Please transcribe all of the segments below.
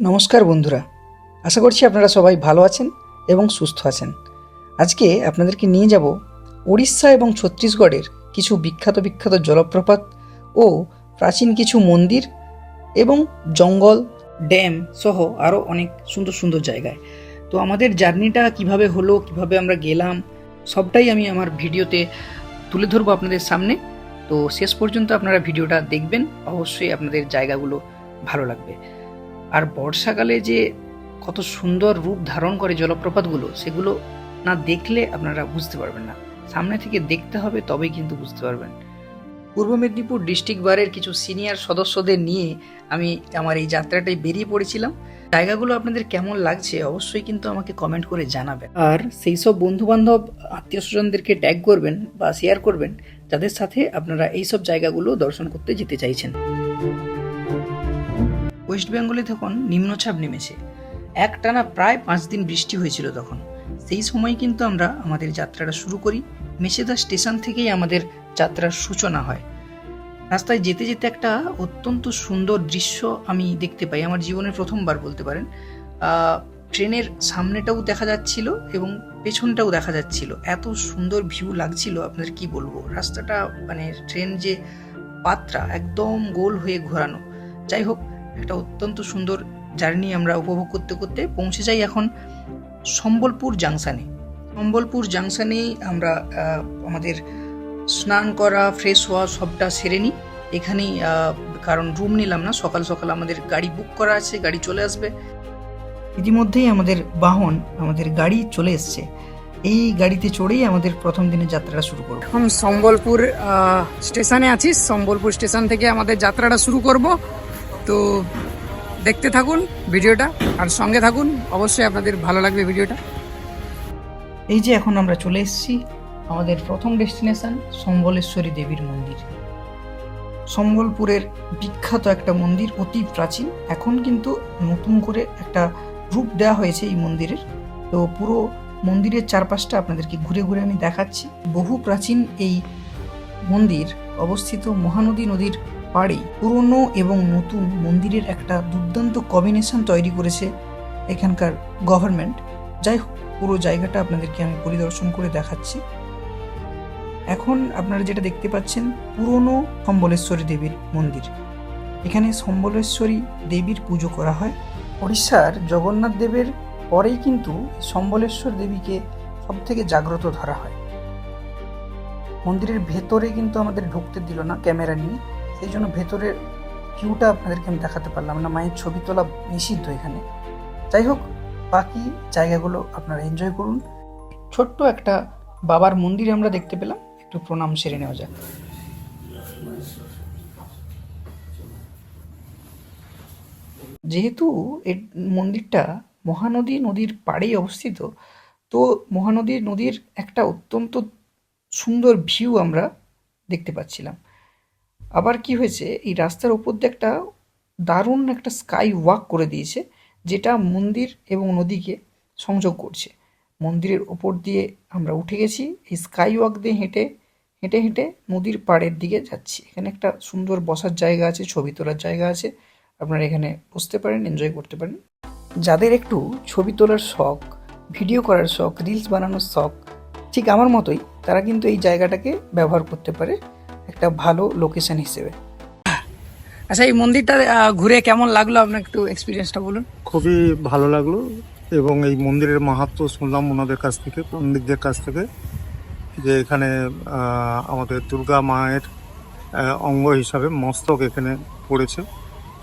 নমস্কার বন্ধুরা। আশা করছি আপনারা সবাই ভালো আছেন এবং সুস্থ আছেন। আজকে আপনাদেরকে নিয়ে যাব উড়িষ্যা এবং ছত্তিশগড়ের কিছু বিখ্যাত বিখ্যাত জলপ্রপাত ও প্রাচীন কিছু মন্দির এবং জঙ্গল, ড্যাম সহ আরও অনেক সুন্দর সুন্দর জায়গায়। তো আমাদের জার্নিটা কীভাবে হলো, কীভাবে আমরা গেলাম, সবটাই আমি আমার ভিডিওতে তুলে ধরবো আপনাদের সামনে। তো শেষ পর্যন্ত আপনারা ভিডিওটা দেখবেন, অবশ্যই আপনাদের জায়গাগুলো ভালো লাগবে। আর বর্ষাকালে যে কত সুন্দর রূপ ধারণ করে জলপ্রপাতগুলো, সেগুলো না দেখলে আপনারা বুঝতে পারবেন না। সামনে থেকে দেখতে হবে, তবেই কিন্তু বুঝতে পারবেন। পূর্ব মেদিনীপুর ডিস্ট্রিক্ট বারের কিছু সিনিয়র সদস্যদের নিয়ে আমি আমার এই যাত্রাটায় বেরিয়ে পড়েছিলাম। জায়গাগুলো আপনাদের কেমন লাগছে অবশ্যই কিন্তু আমাকে কমেন্ট করে জানাবেন। আর সেই সব বন্ধু বান্ধব আত্মীয় স্বজনদেরকে ট্যাগ করবেন বা শেয়ার করবেন, যাদের সাথে আপনারা এই সব জায়গাগুলো দর্শন করতে যেতে চাইছেন। ওয়েস্ট বেঙ্গলে তখন নিম্নচাপ নেমেছে। একটানা প্রায় পাঁচ দিন বৃষ্টি হয়েছিল তখন। সেই সময় কিন্তু আমরা আমাদের যাত্রাটা শুরু করি। মেছেদা স্টেশন থেকেই আমাদের যাত্রার সূচনা হয়। রাস্তায় যেতে যেতে একটা অত্যন্ত সুন্দর দৃশ্য আমি দেখতে পাই। আমার জীবনের প্রথমবার বলতে পারেন। ট্রেনের সামনেটাও দেখা যাচ্ছিল এবং পেছনটাও দেখা যাচ্ছিল। এত সুন্দর ভিউ লাগছিল আপনাদের কি বলব? রাস্তাটা মানে ট্রেন যে পাত্রা, একদম গোল হয়ে ঘোরানো। যাই হোক একটা অত্যন্ত সুন্দর জার্নি আমরা উপভোগ করতে করতে পৌঁছে যাই এখন সম্বলপুর জাংশনে। সম্বলপুর জাংশনেই আমরা আমাদের স্নান করা ফ্রেশ হওয়া সবটা সেরে নিই। এখানেই কারণ রুম নিলাম না, সকাল সকাল আমাদের গাড়ি বুক করা আছে, গাড়ি চলে আসবে। ইতিমধ্যেই আমাদের বাহন, আমাদের গাড়ি চলে এসছে। এই গাড়িতে চড়েই আমাদের প্রথম দিনের যাত্রাটা শুরু করব। এখন সম্বলপুর স্টেশনে আছি। সম্বলপুর স্টেশন থেকে আমাদের যাত্রাটা শুরু করব। তো দেখতে থাকুন ভিডিওটা আর সঙ্গে থাকুন। অবশ্যই আপনাদের ভালো লাগবে ভিডিওটা। এই যে এখন আমরা চলে এসেছি আমাদের প্রথম ডেস্টিনেশন, সম্বলেশ্বরী দেবীর মন্দির। সম্বলপুরের বিখ্যাত একটা মন্দির অতি প্রাচীন। এখন কিন্তু নতুন করে একটা রূপ দেওয়া হয়েছে এই মন্দিরের। তো পুরো মন্দিরের চারপাশটা আপনাদেরকে ঘুরে ঘুরে আমি দেখাচ্ছি। বহু প্রাচীন এই মন্দির অবস্থিত মহানদী নদীর পাড়ে পুরনো এবং নতুন মন্দিরের একটা দুর্দান্ত কম্বিনেশন তৈরি করেছে এখানকার গভর্নমেন্ট যাই হোক, পুরো জায়গাটা আপনাদেরকে আমি পরিদর্শন করে দেখাচ্ছি। এখন আপনারা যেটা দেখতে পাচ্ছেন, পুরনো সম্বলেশ্বরী দেবীর মন্দির। এখানে সম্বলেশ্বরী দেবীর পুজো করা হয়। ওড়িশার জগন্নাথ দেবের পরেই কিন্তু সম্বলেশ্বর দেবীকে সব থেকে জাগ্রত ধরা হয়। মন্দিরের ভেতরে কিন্তু আমাদের ঢুকতে দিল না, ক্যামেরা নিয়ে। সেই জন্য ভেতরের ভিউটা আপনাদেরকে আমি দেখাতে পারলাম না, মায়ের ছবি তোলা নিষিদ্ধ এখানে। যাই হোক, বাকি জায়গাগুলো আপনারা এনজয় করুন। ছোট্ট একটা বাবার মন্দির আমরা দেখতে পেলাম, একটু প্রণাম সেরে নেওয়া যাক। যেহেতু এই মন্দিরটা মহানদী নদীর পাড়েই অবস্থিত, তো মহানদী নদীর একটা অত্যন্ত সুন্দর ভিউ আমরা দেখতে পাচ্ছিলাম। আবার কি হয়েছে, এই রাস্তার উপর দিয়ে একটা দারুণ একটা স্কাই ওয়াক করে দিয়েছে, যেটা মন্দির এবং নদীকে সংযোগ করছে। মন্দিরের ওপর দিয়ে আমরা উঠে গেছি, এই স্কাই ওয়াক দিয়ে হেঁটে হেঁটে হেঁটে নদীর পাড়ের দিকে যাচ্ছি। এখানে একটা সুন্দর বসার জায়গা আছে, ছবি তোলার জায়গা আছে। আপনারা এখানে বসতে পারেন এনজয় করতে পারেন। যাদের একটু ছবি তোলার শখ ভিডিও করার শখ রিলস বানানোর শখ, ঠিক আমার মতোই, তারা কিন্তু এই জায়গাটাকে ব্যবহার করতে পারে। একটা ভালো লোকেশন হিসেবে। আচ্ছা এই মন্দিরটা ঘুরে কেমন লাগল? আপনার একটু এক্সপিরিয়েন্সটা বলুন। খুবই ভালো লাগল এবং এই মন্দিরের মাহাত্ম শুনলাম ওনাদের কাছ থেকে পণ্ডিতদের কাছ থেকে যে এখানে আমাদের দুর্গা মায়ের অঙ্গ হিসাবে মস্তক এখানে পড়েছে।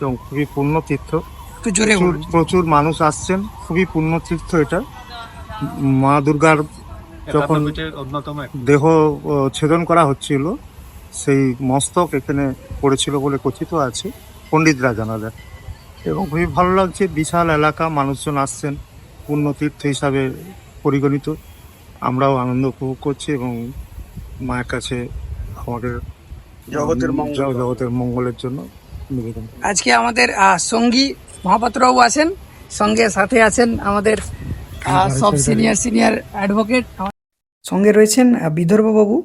এবং খুবই পূর্ণ তীর্থ। একটু প্রচুর মানুষ আসছেন। খুবই পূর্ণ তীর্থ এটা। মা দুর্গার যখন দেহ ছেদন করা হচ্ছিল সেই মস্তক এখানে পড়েছিল বলে কথিত আছে পণ্ডিতরা জানালেন এবং খুবই ভালো লাগছে বিশাল এলাকা মানুষজন আসছেন পুণ্যতীর্থ হিসাবে পরিগণিত। আমরাও আনন্দ উপভোগ করছি এবং মায়ের কাছে আমাদের জগতের মঙ্গল। জগতের মঙ্গলের জন্য নিবেদন। আজকে আমাদের সঙ্গী মহাপাত্রবাবু আছেন সঙ্গে সাথে আছেন আমাদের সব সিনিয়র সিনিয়র অ্যাডভোকেট সঙ্গে রয়েছেন বিদর্ভবাবু।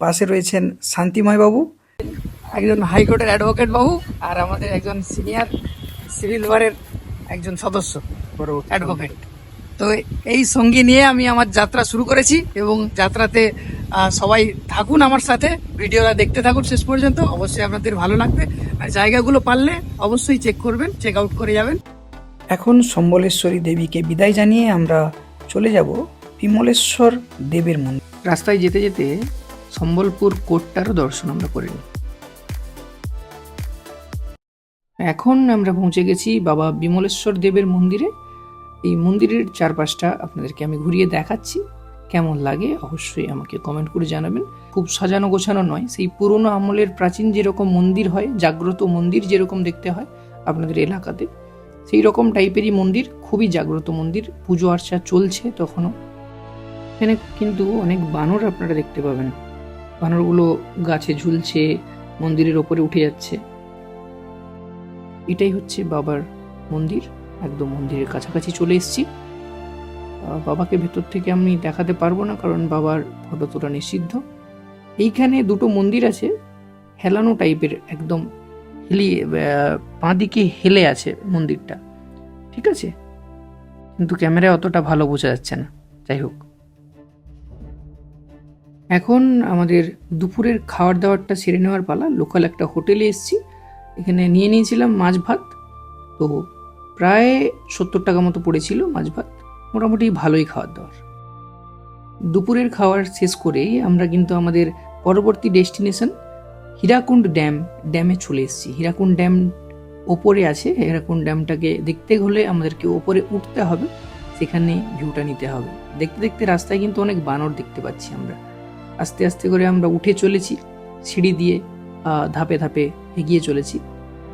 পাশে রয়েছেন শান্তিময় বাবু। একজন হাইকোর্টের অ্যাডভোকেট বাবু আর আমাদের একজন সিনিয়র সিভিল ওয়ারের একজন সদস্য অ্যাডভোকেট। তো এই সঙ্গী নিয়ে আমি আমার যাত্রা শুরু করেছি এবং যাত্রাতে সবাই থাকুন আমার সাথে ভিডিওটা দেখতে থাকুন শেষ পর্যন্ত অবশ্যই আপনাদের ভালো লাগবে। আর জায়গাগুলো পারলে অবশ্যই চেক করবেন চেক আউট করে যাবেন। এখন সম্বলেশ্বরী দেবীকে বিদায় জানিয়ে আমরা চলে যাব বিমলেশ্বর দেবের মন্দির। রাস্তায় যেতে যেতে সম্বলপুর কোটটারও দর্শন আমরা করে নিই। এখন আমরা পৌঁছে গেছি বাবা বিমলেশ্বর দেবের মন্দিরে। এই মন্দিরের চারপাশটা আপনাদেরকে আমি ঘুরিয়ে দেখাচ্ছি। কেমন লাগে অবশ্যই আমাকে কমেন্ট করে জানাবেন। খুব সাজানো গোছানো নয়, সেই পুরনো আমলের প্রাচীন যেরকম মন্দির হয়, জাগ্রত মন্দির যেরকম দেখতে হয় আপনাদের এলাকাতে, সেই রকম টাইপেরই মন্দির, খুবই জাগ্রত মন্দির। পুজো আর্চা চলছে তখনও। এখানে কিন্তু অনেক বানর আপনারা দেখতে পাবেন। বানরগুলো গাছে ঝুলছে, মন্দিরের ওপরে উঠে যাচ্ছে। এটাই হচ্ছে বাবার মন্দির। একদম মন্দিরের কাছাকাছি চলে এসেছি। বাবাকে ভেতর থেকে আমি দেখাতে পারব না কারণ বাবার ফটো তোলা নিষিদ্ধ। এইখানে দুটো মন্দির আছে, হেলানো টাইপের একদম হেলিয়ে বাঁ দিকে হেলে আছে মন্দিরটা। ঠিক আছে? কিন্তু ক্যামেরায় অতটা ভালো বোঝা যাচ্ছে না। যাই হোক। এখন আমাদের দুপুরের খাওয়ার দাওয়ারটা সেরে নেওয়ার পালা। লোকাল একটা হোটেলে এসেছি। এখানে নিয়ে নিয়েছিলাম মাছ ভাত। তো প্রায় সত্তর টাকা মতো পড়েছিল মাছ ভাত। মোটামুটি ভালোই খাওয়ার দাওয়ার। দুপুরের খাওয়ার শেষ করেই আমরা কিন্তু আমাদের পরবর্তী ডেস্টিনেশন হীরাকুণ্ড ড্যাম, ড্যামে চলে এসেছি। হীরাকুণ্ড ড্যাম ওপরে আছে। হীরাকুণ্ড ড্যামটাকে দেখতে হলে আমাদেরকে ওপরে উঠতে হবে। সেখানে ভিউটা নিতে হবে। দেখতে দেখতে রাস্তায় কিন্তু অনেক বানর দেখতে পাচ্ছি আমরা। আস্তে আস্তে করে আমরা উঠে চলেছি সিঁড়ি দিয়ে ধাপে ধাপে এগিয়ে চলেছি।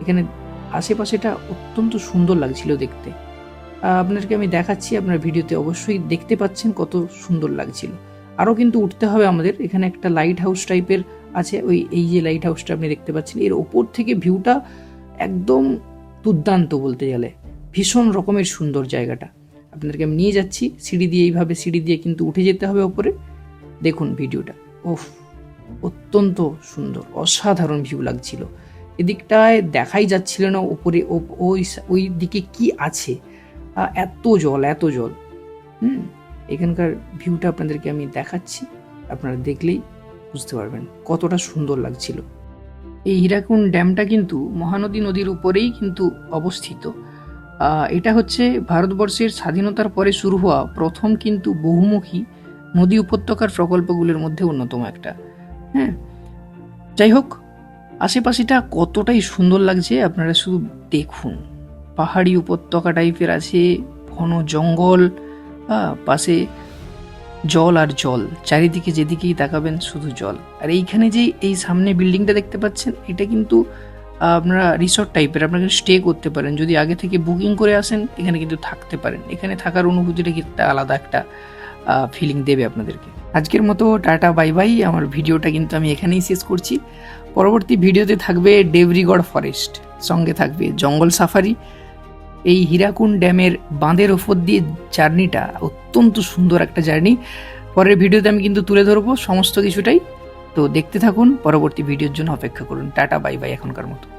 এখানে আশেপাশেটা অত্যন্ত সুন্দর লাগছিল দেখতে। আহ, আপনাদেরকে আমি দেখাচ্ছি আপনার ভিডিওতে অবশ্যই দেখতে পাচ্ছেন কত সুন্দর লাগছিল। আরও কিন্তু উঠতে হবে আমাদের এখানে একটা লাইট হাউস টাইপের আছে ওই এই যে লাইট হাউসটা আপনি দেখতে পাচ্ছেন এর ওপর থেকে ভিউটা একদম দুর্দান্ত বলতে গেলে। ভীষণ রকমের সুন্দর জায়গাটা। আপনাদেরকে আমি নিয়ে যাচ্ছি সিঁড়ি দিয়ে এইভাবে সিঁড়ি দিয়ে কিন্তু উঠে যেতে হবে ওপরে। দেখুন ভিডিওটা। ওফ অত্যন্ত সুন্দর, অসাধারণ ভিউ লাগছিল। এদিকটায় দেখাই যাচ্ছিল না, উপরে ও- ওই ওই দিকে কি আছে? এত জল এত জল। হুম, এখানকার ভিউটা আপনাদেরকে আমি দেখাচ্ছি, আপনারা দেখলেই বুঝতে পারবেন কতটা সুন্দর লাগছিল। এই হীরাকুণ্ড ড্যামটা কিন্তু মহানদী নদীর উপরেই কিন্তু অবস্থিত। এটা হচ্ছে ভারতবর্ষের স্বাধীনতার পরে শুরু হওয়া প্রথম কিন্তু বহুমুখী নদী উপত্যকার প্রকল্পগুলোর মধ্যে অন্যতম একটা। হ্যাঁ? যাই হোক, আশেপাশেটা কতটাই সুন্দর লাগছে আপনারা শুধু দেখুন। পাহাড়ি উপত্যকা টাইপের আছে, ঘন জঙ্গল পাশে জল আর জল। চারিদিকে যেদিকেই তাকাবেন শুধু জল। আর এইখানে যে এই সামনে বিল্ডিংটা দেখতে পাচ্ছেন, এটা কিন্তু আপনারা রিসর্ট টাইপের, আপনারা স্টে করতে পারেন। যদি আগে থেকে বুকিং করে আসেন, এখানে কিন্তু থাকতে পারেন। এখানে থাকার অনুভূতিটা কিন্তু আলাদা একটা ফিলিং দেবে আপনাদেরকে। আজকের মতো টাটা বাই বাই আমার ভিডিওটা কিন্তু আমি এখানেই শেষ করছি। পরবর্তী ভিডিওতে থাকবে ডেবরিগড় ফরেস্ট সঙ্গে থাকবে জঙ্গল সাফারি এই হীরাকুণ্ড ড্যামের বাঁধের ওপর দিয়ে জার্নিটা অত্যন্ত সুন্দর একটা জার্নি। পরের ভিডিওতে আমি কিন্তু তুলে ধরবো সমস্ত কিছুটাই। তো দেখতে থাকুন, পরবর্তী ভিডিওর জন্য অপেক্ষা করুন। টাটা বাই বাই এখনকার মতো।